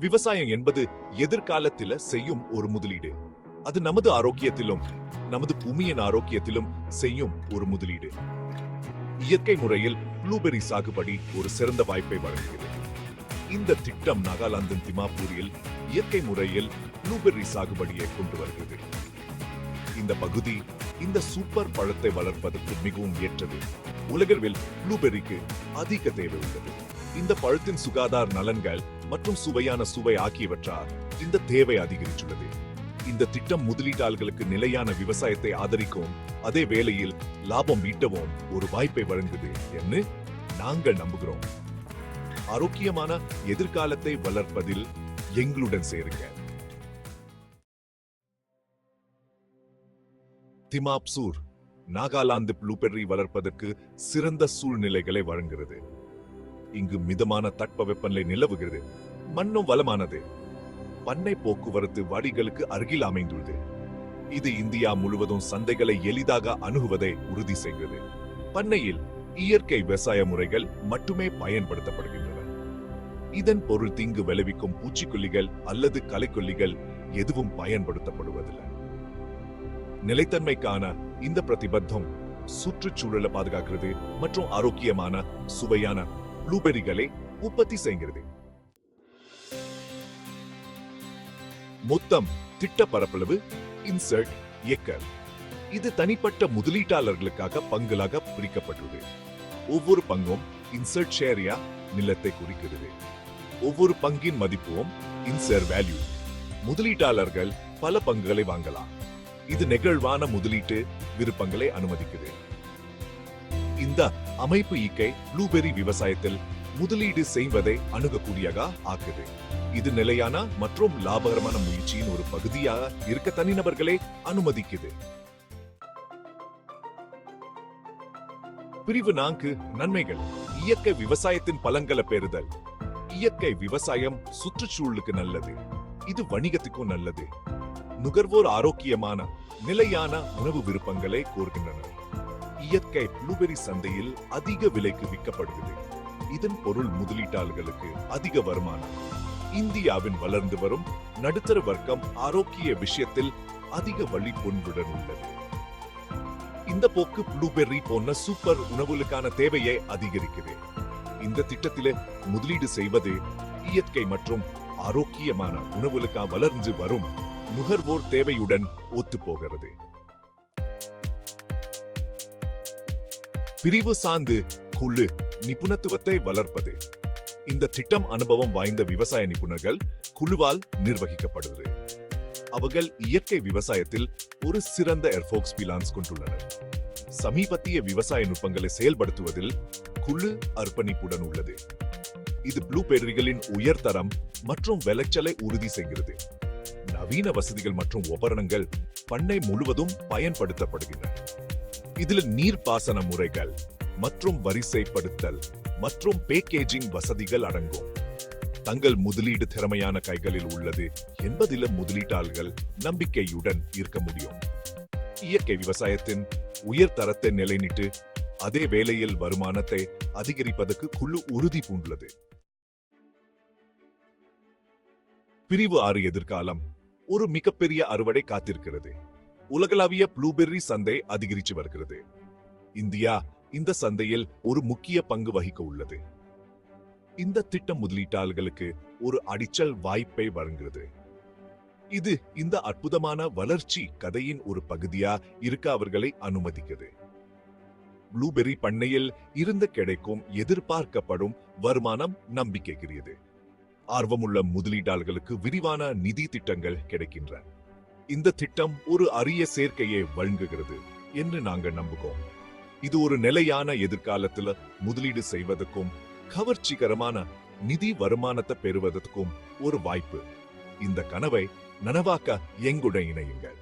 விவசாயம் என்பது எதிர்காலத்தில செய்யும் ஒரு முதலீடு. அது நமது ஆரோக்கியத்திலும் நமது பூமியின் ஆரோக்கியத்திலும் செய்யும் ஒரு முதலீடு. இயற்கை முறையில் ப்ளூபெரி சாகுபடி ஒரு சிறந்த வாய்ப்பை வழங்குகிறது. இந்த திட்டம் நாகாலாந்தின் திமாப்பூரில் இயற்கை முறையில் ப்ளூபெர்ரி சாகுபடியை கொண்டு வருகிறது. இந்த பகுதி இந்த சூப்பர் பழத்தை வளர்ப்பதற்கு மிகவும் ஏற்றது. உலகளவில் ப்ளூபெர்ரிக்கு அதிக தேவை உள்ளது. இந்த பழத்தின் சுகாதார நலன்கள் மற்றும் சுவையான சுவை ஆகியவற்றால் இந்த தேவை அதிகரித்துள்ளது. இந்த திட்டம் முதலீட்டாளர்களுக்கு நிலையான விவசாயத்தை ஆதரிக்கும் அதே வேளையில் லாபம் ஈட்டவும் ஒரு வாய்ப்பை வழங்குது என்று நாங்கள் நம்புகிறோம். ஆரோக்கியமான எதிர்காலத்தை வளர்ப்பதில் எங்களுடன் சேருங்க. திமாப்சூர் நாகாலாந்து ப்ளூபெர்ரி வளர்ப்பதற்கு சிறந்த சூழ்நிலைகளை வழங்குகிறது. இங்கு மிதமான தட்பவெப்பநிலை நிலவுகிறது. மண்ணும் வளமானது. பண்ணை போக்குவரத்து வழிகளுக்கு அருகில் அமைந்துள்ளது. இது இந்தியா முழுவதும் சந்தைகளை எளிதாக அணுகுவதை உறுதி செய்கிறது. பண்ணையில் இயற்கை விவசாய முறைகள் மட்டுமே பயன்படுத்தப்படுகின்றன. இதன் பொருள் தீங்கு விளைவிக்கும் பூச்சிக்கொல்லிகள் அல்லது களைக்கொல்லிகள் எதுவும் பயன்படுத்தப்படுவதில்லை. நிலைத்தன்மைக்கான இந்த பிரதிபத்தம் சுற்றுச்சூழலை பாதுகாக்கிறது மற்றும் ஆரோக்கியமான சுவையான ப்ளூபெரிகளை உற்பத்தி செய்கிறது. மொத்தம் திட்ட பரப்பளவு இன்சர்ட் ஏக்கர் இது தனிப்பட்ட முதலீட்டாளர்களுக்காக பங்குகளாக பிரிக்கப்பட்டுள்ளது. ஒவ்வொரு பங்கும் இன்சர்ட் ஷேரியா நிலத்தை குறிக்கிறது. ஒவ்வொரு பங்கின் மதிப்பும் இன்சர் வேல்யூ முதலீட்டாளர்கள் பல பங்குகளை வாங்கலாம். இது நெகிழ்வான முதலீட்டு விருப்பங்களை அனுமதிக்குது. இந்த அமைப்பு ஈக்கை ப்ளூபெரி விவசாயத்தில் முதலீடு செய்வதை அணுகக்கூடியதா ஆக்குது. இது நிலையான மற்றும் லாபகரமான முயற்சியின் ஒரு பகுதியாக இருக்க தனிநபர்களை அனுமதிக்குது. பிரிவு நான்கு நன்மைகள். இயற்கை விவசாயத்தின் பலன்களை பெறுதல். இயற்கை விவசாயம் சுற்றுச்சூழலுக்கு நல்லது. இது வணிகத்துக்கும் நல்லது. நுகர்வோர் ஆரோக்கியமான நிலையான உணவு விருப்பங்களை கோருகின்றனர். இயற்கை ப்ளூபெரி சந்தையில் அதிக விலைக்கு விற்கப்படுகிறது. இதன் பொருள் முதலீட்டாளர்களுக்கு அதிக வருமானம். இந்தியாவின் வளர்ந்து வரும் நடுத்தர வர்க்கம் ஆரோக்கிய விஷயத்தில் அதிக வழிபொன்புடன் உள்ளது. இந்த போக்கு ப்ளூபெர்ரி போன்ற சூப்பர் உணவுகளுக்கான தேவையை அதிகரிக்கிறது. இந்த திட்டத்திலே முதலீடு செய்வது இயற்கை மற்றும் ஆரோக்கியமான உணவுகளுக்காக வளர்ந்து வரும் நுகர்வோர் தேவையுடன் ஒத்துப்போகிறது. பிரிவு சார்ந்து குழு நிபுணத்துவத்தை வளர்ப்பது. இந்த திட்டம் அனுபவம் வாய்ந்த விவசாய நிபுணர்கள் குழுவால் நிர்வகிக்கப்படுவது. அவர்கள் இயற்கை விவசாயத்தில் ஒரு சிறந்த எர்ஃபோக்ஸ் பிலான்ஸ் கொண்டுள்ளனர். சமீபத்திய விவசாய நுட்பங்களை செயல்படுத்துவதில் குழு அர்ப்பணிப்புடன் உள்ளது. இது ப்ளூபெர்ரிகளின் உயர்தரம் மற்றும் விளைச்சலை உறுதி செய்கிறது. நவீன வசதிகள் மற்றும் உபகரணங்கள் பண்ணை முழுவதும் பயன்படுத்தப்படுகின்றன. இதில் நீர்ப்பாசன முறைகள் மற்றும் வரிசைப்படுத்தல் மற்றும் பேக்கேஜிங் வசதிகள் அடங்கும். தங்கள் முதலீடு திறமையான கைகளில் உள்ளது என்பதிலும் முதலீட்டாளர்கள் நம்பிக்கையுடன் இருக்க முடியும். இயற்கை விவசாயத்தின் உயர் தரத்தை நிலைநிட்டு அதே வேளையில் வருமானத்தை அதிகரிப்பதற்கு குழு உறுதி பூண்டுள்ளது. பிரிவு ஆறு எதிர்காலம் ஒரு மிகப்பெரிய அறுவடை காத்திருக்கிறது. உலகளாவிய ப்ளூபெர்ரி சந்தை அதிகரித்து வருகிறது. இந்தியா இந்த சந்தையில் ஒரு முக்கிய பங்கு வகிக்க உள்ளது. இந்த திட்டம் முதலீட்டாளர்களுக்கு ஒரு அடிச்சல் வாய்ப்பை வழங்குகிறது. இது இந்த அற்புதமான வளர்ச்சி கதையின் ஒரு பகுதியா இருக்க அவர்களை அனுமதிக்கிறது ப்ளூபெர்ரி பண்ணையில் இருந்து கிடைக்கும் எதிர்பார்க்கப்படும் வருமானம் நம்பிக்கைக்குரியது. ஆர்வமுள்ள முதலீட்டாளர்களுக்கு விரிவான நிதி திட்டங்கள் கிடைக்கின்றன. இந்த திட்டம் ஒரு அரிய சேர்க்கையை வழங்குகிறது என்று நாங்கள் நம்புகிறோம். இது ஒரு நிலையான எதிர்காலத்துல முதலீடு செய்வதற்கும் கவர்ச்சிகரமான நிதி வருமானத்தை பெறுவதற்கும் ஒரு வாய்ப்பு. இந்த கனவை நனவாக்க எங்குடன் இணையுங்கள்.